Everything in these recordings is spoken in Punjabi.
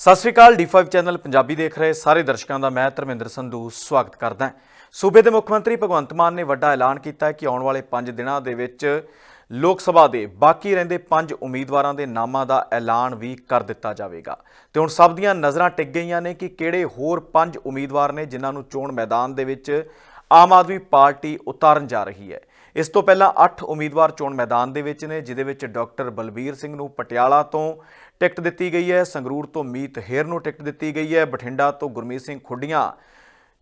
ਸਤਿ ਸ਼੍ਰੀ ਅਕਾਲ D5 ਚੈਨਲ ਪੰਜਾਬੀ ਦੇਖ ਰਹੇ ਸਾਰੇ ਦਰਸ਼ਕਾਂ ਦਾ ਮੈਂ ਧਰਮਿੰਦਰ ਸੰਧੂ ਸਵਾਗਤ ਕਰਦਾ ਹਾਂ। ਸੂਬੇ ਦੇ ਮੁੱਖ ਮੰਤਰੀ ਭਗਵੰਤ ਮਾਨ ਨੇ ਵੱਡਾ ਐਲਾਨ ਕੀਤਾ ਹੈ ਕਿ ਆਉਣ ਵਾਲੇ 5 ਦਿਨਾਂ ਦੇ ਵਿੱਚ ਲੋਕ ਸਭਾ ਦੇ ਬਾਕੀ ਰਹਿੰਦੇ 5 ਉਮੀਦਵਾਰਾਂ ਦੇ ਨਾਮਾਂ ਦਾ ਐਲਾਨ ਵੀ ਕਰ ਦਿੱਤਾ ਜਾਵੇਗਾ। ਤੇ ਹੁਣ ਸਭ ਦੀਆਂ ਨਜ਼ਰਾਂ ਟਿਕ ਗਈਆਂ ਨੇ ਕਿ ਕਿਹੜੇ ਹੋਰ 5 ਉਮੀਦਵਾਰ ਨੇ ਜਿਨ੍ਹਾਂ ਨੂੰ ਚੋਣ ਮੈਦਾਨ ਦੇ ਵਿੱਚ ਆਮ ਆਦਮੀ ਪਾਰਟੀ ਉਤਾਰਨ ਜਾ ਰਹੀ ਹੈ। ਇਸ ਤੋਂ ਪਹਿਲਾਂ 8 ਉਮੀਦਵਾਰ ਚੋਣ ਮੈਦਾਨ ਦੇ ਵਿੱਚ ਨੇ ਜਿਦੇ ਵਿੱਚ ਡਾਕਟਰ ਬਲਬੀਰ ਸਿੰਘ ਨੂੰ ਪਟਿਆਲਾ ਤੋਂ ਟਿਕਟ ਦਿੱਤੀ ਗਈ ਹੈ, ਸੰਗਰੂਰ ਤੋਂ ਮੀਤ ਹੇਰ ਨੂੰ ਟਿਕਟ ਦਿੱਤੀ ਗਈ ਹੈ, ਬਠਿੰਡਾ ਤੋਂ ਗੁਰਮੀਤ ਸਿੰਘ ਖੁੱਡੀਆਂ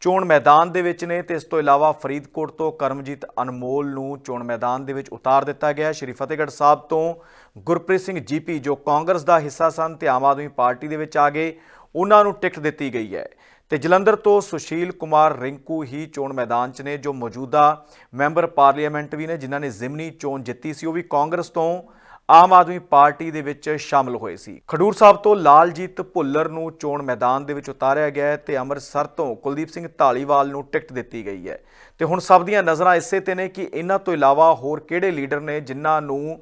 ਚੋਣ ਮੈਦਾਨ ਦੇ ਵਿੱਚ ਨੇ ਤੇ ਇਸ ਤੋਂ ਇਲਾਵਾ ਫਰੀਦਕੋਟ ਤੋਂ ਕਰਮਜੀਤ ਅਨਮੋਲ ਨੂੰ ਚੋਣ ਮੈਦਾਨ ਦੇ ਵਿੱਚ ਉਤਾਰ ਦਿੱਤਾ ਗਿਆ ਹੈ। ਸ਼੍ਰੀ ਫਤਿਹਗੜ੍ਹ ਸਾਹਿਬ ਤੋਂ ਗੁਰਪ੍ਰੀਤ ਸਿੰਘ ਜੀਪੀ, ਜੋ ਕਾਂਗਰਸ ਦਾ ਹਿੱਸਾ ਸਨ, ਤੇ ਆਮ ਆਦਮੀ ਪਾਰਟੀ ਦੇ ਵਿੱਚ ਆ ਗਏ, ਉਹਨਾਂ ਨੂੰ ਟਿਕਟ ਦਿੱਤੀ ਗਈ ਹੈ। ਤੇ ਜਲੰਧਰ ਤੋਂ ਸੁਸ਼ੀਲ ਕੁਮਾਰ ਰਿੰਕੂ ਹੀ ਚੋਣ ਮੈਦਾਨ 'ਚ ਨੇ, ਜੋ ਮੌਜੂਦਾ ਮੈਂਬਰ ਪਾਰਲੀਮੈਂਟ ਵੀ ਨੇ, ਜਿਨ੍ਹਾਂ ਨੇ ਜ਼ਿਮਨੀ ਚੋਣ ਜਿੱਤੀ ਸੀ, ਉਹ ਵੀ ਕਾਂਗਰਸ ਤੋਂ ਆਮ ਆਦਮੀ ਪਾਰਟੀ ਦੇ ਵਿੱਚ ਸ਼ਾਮਲ ਹੋਏ ਸੀ। ਖਡੂਰ ਸਾਹਿਬ ਤੋਂ ਲਾਲਜੀਤ ਭੁੱਲਰ ਨੂੰ ਚੋਣ ਮੈਦਾਨ ਦੇ ਵਿੱਚ ਉਤਾਰਿਆ ਗਿਆ ਹੈ ਤੇ ਅੰਮ੍ਰਿਤਸਰ ਤੋਂ ਕੁਲਦੀਪ ਸਿੰਘ ਢਾਲੀਵਾਲ ਨੂੰ ਟਿਕਟ ਦਿੱਤੀ ਗਈ ਹੈ। ਤੇ ਹੁਣ ਸਭ ਦੀਆਂ ਨਜ਼ਰਾਂ ਇਸੇ ਤੇ ਨੇ ਕਿ ਇਹਨਾਂ ਤੋਂ ਇਲਾਵਾ ਹੋਰ ਕਿਹੜੇ ਲੀਡਰ ਨੇ, ਜਿਨ੍ਹਾਂ ਨੂੰ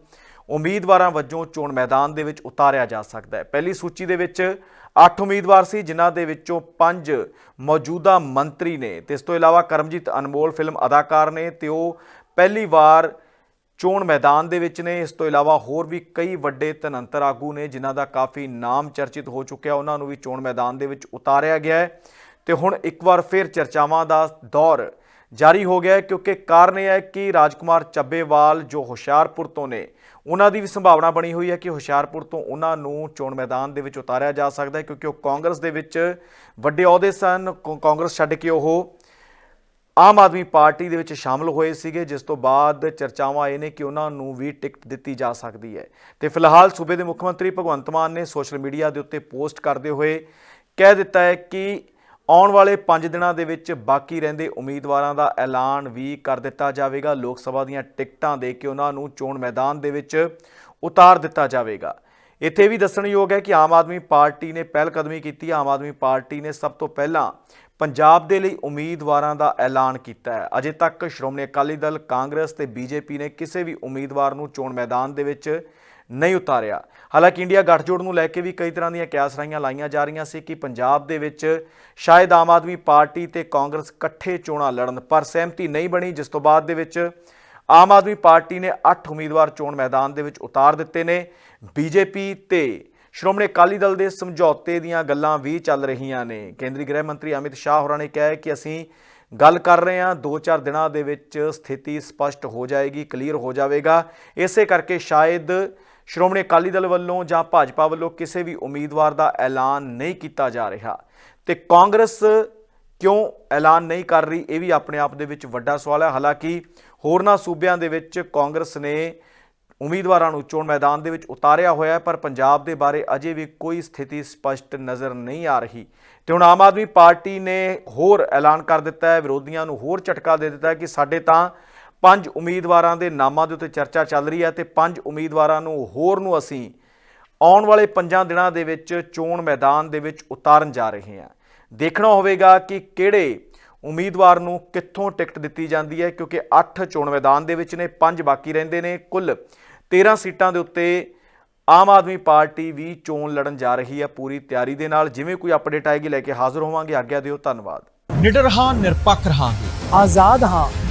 ਉਮੀਦਵਾਰਾਂ ਵਜੋਂ ਚੋਣ ਮੈਦਾਨ ਦੇ ਵਿੱਚ ਉਤਾਰਿਆ ਜਾ ਸਕਦਾ ਹੈ। ਪਹਿਲੀ ਸੂਚੀ ਦੇ ਵਿੱਚ 8 ਉਮੀਦਵਾਰ ਸੀ, ਜਿਨ੍ਹਾਂ ਦੇ ਵਿੱਚੋਂ 5 ਮੌਜੂਦਾ ਮੰਤਰੀ ਨੇ। ਤੇ ਇਸ ਤੋਂ ਇਲਾਵਾ ਕਰਮਜੀਤ ਅਨਮੋਲ ਫਿਲਮ ਅਦਾਕਾਰ ਨੇ ਤੇ ਉਹ ਪਹਿਲੀ ਵਾਰ ਚੋਣ ਮੈਦਾਨ ਦੇ ਵਿੱਚ ਨੇ। ਇਸ ਤੋਂ ਇਲਾਵਾ ਹੋਰ ਵੀ ਕਈ ਵੱਡੇ ਤਨੰਤਰ ਆਗੂ ਨੇ, ਜਿਨ੍ਹਾਂ ਦਾ ਕਾਫੀ ਨਾਮ ਚਰਚਿਤ ਹੋ ਚੁੱਕਿਆ। ਉਹਨਾਂ ਨੂੰ ਵੀ ਚੋਣ ਮੈਦਾਨ ਦੇ ਵਿੱਚ ਉਤਾਰਿਆ ਗਿਆ ਹੈ। ਤੇ ਹੁਣ ਇੱਕ ਵਾਰ ਫਿਰ ਚਰਚਾਵਾਂ ਦਾ ਦੌਰ ਜਾਰੀ ਹੋ ਗਿਆ ਹੈ ਕਿਉਂਕਿ ਕਾਰਨ ਇਹ ਹੈ ਕਿ ਰਾਜਕੁਮਾਰ ਚੱਬੇਵਾਲ ਜੋ ਹੁਸ਼ਿਆਰਪੁਰ ਤੋਂ ਨੇ, ਉਹਨਾਂ ਦੀ ਵੀ ਸੰਭਾਵਨਾ ਬਣੀ ਹੋਈ ਹੈ ਕਿ ਹੁਸ਼ਿਆਰਪੁਰ ਤੋਂ ਉਹਨਾਂ ਨੂੰ ਚੋਣ ਮੈਦਾਨ ਦੇ ਵਿੱਚ ਉਤਾਰਿਆ ਜਾ ਸਕਦਾ ਹੈ ਕਿਉਂਕਿ ਉਹ ਕਾਂਗਰਸ ਦੇ ਵਿੱਚ ਵੱਡੇ ਅਹੁਦੇ ਸਨ, ਕੌ- ਕਾਂਗਰਸ ਛੱਡ ਕੇ ਉਹ ਆਮ ਆਦਮੀ ਪਾਰਟੀ ਦੇ ਵਿੱਚ ਸ਼ਾਮਲ ਹੋਏ ਸੀਗੇ, ਜਿਸ ਤੋਂ ਬਾਅਦ ਚਰਚਾਵਾਂ ਇਹ ਨੇ ਕਿ ਉਹਨਾਂ ਨੂੰ ਵੀ ਟਿਕਟ ਦਿੱਤੀ ਜਾ ਸਕਦੀ ਹੈ। ਤੇ ਫਿਲਹਾਲ ਸੂਬੇ ਦੇ ਮੁੱਖ ਮੰਤਰੀ ਭਗਵੰਤ ਮਾਨ ਨੇ ਸੋਸ਼ਲ ਮੀਡੀਆ ਦੇ ਉੱਤੇ ਪੋਸਟ ਕਰਦੇ ਹੋਏ ਕਹਿ ਦਿੱਤਾ ਹੈ ਕਿ ਆਉਣ ਵਾਲੇ 5 ਦਿਨਾਂ ਦੇ ਵਿੱਚ ਬਾਕੀ ਰਹਿੰਦੇ ਉਮੀਦਵਾਰਾਂ ਦਾ ਐਲਾਨ ਵੀ ਕਰ ਦਿੱਤਾ ਜਾਵੇਗਾ। ਲੋਕ ਸਭਾ ਦੀਆਂ ਟਿਕਟਾਂ ਦੇ ਕੇ ਉਹਨਾਂ ਨੂੰ ਚੋਣ ਮੈਦਾਨ ਦੇ ਵਿੱਚ ਉਤਾਰ ਦਿੱਤਾ ਜਾਵੇਗਾ। ਇੱਥੇ ਵੀ ਦੱਸਣਯੋਗ ਹੈ ਕਿ ਆਮ ਆਦਮੀ ਪਾਰਟੀ ਨੇ ਪਹਿਲ ਕਦਮੀ ਕੀਤੀ। ਆਮ ਆਦਮੀ ਪਾਰਟੀ ਨੇ ਸਭ ਤੋਂ ਪਹਿਲਾਂ ਪੰਜਾਬ ਦੇ ਲਈ ਉਮੀਦਵਾਰਾਂ ਦਾ ਐਲਾਨ ਕੀਤਾ ਹੈ। ਅਜੇ ਤੱਕ ਸ਼੍ਰੋਮਣੀ ਅਕਾਲੀ ਦਲ, ਕਾਂਗਰਸ ਤੇ ਬੀਜੇਪੀ ਨੇ ਕਿਸੇ ਵੀ ਉਮੀਦਵਾਰ ਨੂੰ ਚੋਣ ਮੈਦਾਨ ਦੇ ਵਿੱਚ ਨਹੀਂ ਉਤਾਰਿਆ। ਹਾਲਾਂਕਿ ਇੰਡੀਆ ਗੱਠਜੋੜ ਨੂੰ ਲੈ ਕੇ ਵੀ ਕਈ ਤਰ੍ਹਾਂ ਦੀਆਂ ਕਿਆਸਰਾਈਆਂ ਲਾਈਆਂ ਜਾ ਰਹੀਆਂ ਸੀ ਕਿ ਪੰਜਾਬ ਦੇ ਵਿੱਚ ਸ਼ਾਇਦ ਆਮ ਆਦਮੀ ਪਾਰਟੀ ਤੇ ਕਾਂਗਰਸ ਇਕੱਠੇ ਚੋਣਾਂ ਲੜਨ, ਪਰ ਸਹਿਮਤੀ ਨਹੀਂ ਬਣੀ, ਜਿਸ ਤੋਂ ਬਾਅਦ ਦੇ ਵਿੱਚ ਆਮ ਆਦਮੀ ਪਾਰਟੀ ਨੇ 8 ਉਮੀਦਵਾਰ ਚੋਣ ਮੈਦਾਨ ਦੇ ਵਿੱਚ ਉਤਾਰ ਦਿੱਤੇ ਨੇ। ਬੀਜੇਪੀ ਤੇ ਸ਼੍ਰੋਮਣੀ ਅਕਾਲੀ ਦਲ ਦੇ ਸਮਝੌਤੇ ਦੀਆਂ ਗੱਲਾਂ ਵੀ ਚੱਲ ਰਹੀਆਂ ਨੇ। ਕੇਂਦਰੀ ਗ੍ਰਹਿ ਮੰਤਰੀ ਅਮਿਤ ਸ਼ਾਹ ਹੋਰਾਂ ਨੇ ਕਿਹਾ ਕਿ ਅਸੀਂ ਗੱਲ ਕਰ ਰਹੇ ਹਾਂ 2-4 ਦਿਨਾਂ ਦੇ ਵਿੱਚ ਸਥਿਤੀ ਸਪਸ਼ਟ ਹੋ ਜਾਏਗੀ, ਕਲੀਅਰ ਹੋ ਜਾਵੇਗਾ। ਇਸੇ ਕਰਕੇ ਸ਼ਾਇਦ ਸ਼੍ਰੋਮਣੀ ਅਕਾਲੀ ਦਲ ਵੱਲੋਂ ਜਾਂ ਭਾਜਪਾ ਵੱਲੋਂ ਕਿਸੇ ਵੀ ਉਮੀਦਵਾਰ ਦਾ ਐਲਾਨ ਨਹੀਂ ਕੀਤਾ ਜਾ ਰਿਹਾ ਤੇ ਕਾਂਗਰਸ ਕਿਉਂ ਐਲਾਨ ਨਹੀਂ ਕਰ ਰਹੀ, ਇਹ ਵੀ ਆਪਣੇ ਆਪ ਦੇ ਵਿੱਚ ਵੱਡਾ ਸਵਾਲ ਹੈ। ਹਾਲਾਂਕਿ ਹੋਰਨਾਂ ਸੂਬਿਆਂ ਦੇ ਵਿੱਚ ਕਾਂਗਰਸ ਨੇ ਉਮੀਦਵਾਰਾਂ ਨੂੰ ਚੋਣ ਮੈਦਾਨ ਦੇ ਵਿੱਚ ਉਤਾਰਿਆ ਹੋਇਆ ਹੈ, ਪਰ ਪੰਜਾਬ ਦੇ ਬਾਰੇ ਅਜੇ ਵੀ ਕੋਈ ਸਥਿਤੀ ਸਪਸ਼ਟ ਨਜ਼ਰ ਨਹੀਂ ਆ ਰਹੀ। ਤੇ ਹੁਣ ਆਮ ਆਦਮੀ ਪਾਰਟੀ ਨੇ ਹੋਰ ਐਲਾਨ ਕਰ ਦਿੱਤਾ ਹੈ, ਵਿਰੋਧੀਆਂ ਨੂੰ ਹੋਰ ਝਟਕਾ ਦੇ ਦਿੱਤਾ ਹੈ ਕਿ ਸਾਡੇ ਤਾਂ ਪੰਜ ਉਮੀਦਵਾਰਾਂ ਦੇ ਨਾਮਾਂ ਦੇ ਉੱਤੇ ਚਰਚਾ ਚੱਲ ਰਹੀ ਹੈ ਤੇ ਪੰਜ ਉਮੀਦਵਾਰਾਂ ਨੂੰ ਹੋਰ ਨੂੰ ਅਸੀਂ ਆਉਣ ਵਾਲੇ ਪੰਜਾਂ ਦਿਨਾਂ ਦੇ ਵਿੱਚ ਚੋਣ ਮੈਦਾਨ ਦੇ ਵਿੱਚ ਉਤਾਰਨ ਜਾ ਰਹੇ ਹਾਂ। ਦੇਖਣਾ ਹੋਵੇਗਾ ਕਿ ਕਿਹੜੇ ਉਮੀਦਵਾਰ ਨੂੰ ਕਿੱਥੋਂ ਟਿਕਟ ਦਿੱਤੀ ਜਾਂਦੀ ਹੈ ਕਿਉਂਕਿ 8 ਚੋਣ ਮੈਦਾਨ ਦੇ ਵਿੱਚ ਨੇ 5 ਬਾਕੀ ਰਹਿੰਦੇ ਨੇ। ਕੁੱਲ 13 ਸੀਟਾਂ ਦੇ ਉੱਤੇ ਆਮ ਆਦਮੀ ਪਾਰਟੀ ਵੀ ਚੋਣ ਲੜਨ ਜਾ ਰਹੀ ਹੈ ਪੂਰੀ ਤਿਆਰੀ ਦੇ ਨਾਲ। ਜਿਵੇਂ ਕੋਈ ਅਪਡੇਟ ਆਏਗੀ ਲੈ ਕੇ ਹਾਜ਼ਰ ਹੋਵਾਂਗੇ। ਆਗਿਆ ਦਿਓ ਧੰਨਵਾਦ। ਨਿਡਰ ਹਾਂ ਨਿਰਪੱਖ ਰਹਾਂਗੇ। ਆਜ਼ਾਦ ਹਾਂ।